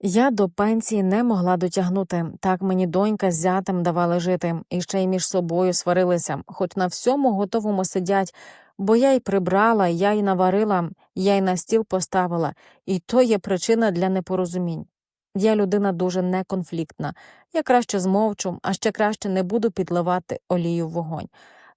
Я до пенсії не могла дотягнути. Так мені донька з зятем давали жити, і ще й між собою сварилися, хоч на всьому готовому сидять, бо я й прибрала, я й наварила, я й на стіл поставила, і то є причина для непорозумінь. Я людина дуже неконфліктна. Я краще змовчу, а ще краще не буду підливати олію в вогонь.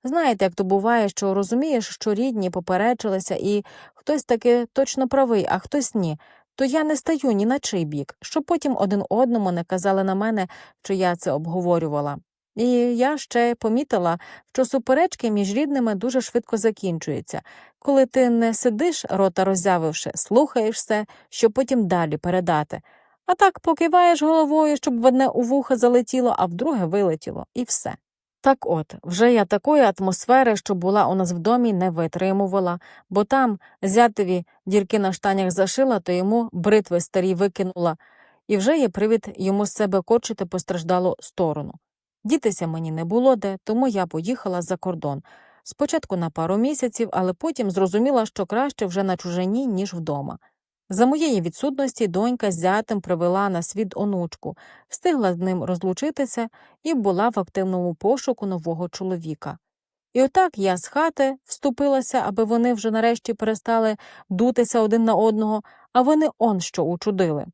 Знаєте, як то буває, що розумієш, що рідні поперечилися, і хтось таки точно правий, а хтось ні то я не стаю ні на чий бік, щоб потім один одному не казали на мене, що я це обговорювала. І я ще помітила, що суперечки між рідними дуже швидко закінчуються, коли ти не сидиш, рота роззявивши, слухаєш все, щоб потім далі передати. А так покиваєш головою, щоб в одне у вуха залетіло, а в друге вилетіло, і все. Так от, вже я такої атмосфери, що була у нас в домі, не витримувала, бо там зятеві дірки на штанях зашила, то йому бритви старі викинула, і вже є привід йому з себе корчити постраждалу сторону. Дітися мені не було де, тому я поїхала за кордон. Спочатку на пару місяців, але потім зрозуміла, що краще вже на чужині, ніж вдома. За моєї відсутності донька з зятем привела на світ онучку, встигла з ним розлучитися і була в активному пошуку нового чоловіка. І отак я з хати вступилася, аби вони вже нарешті перестали дутися один на одного, а вони он що учудили.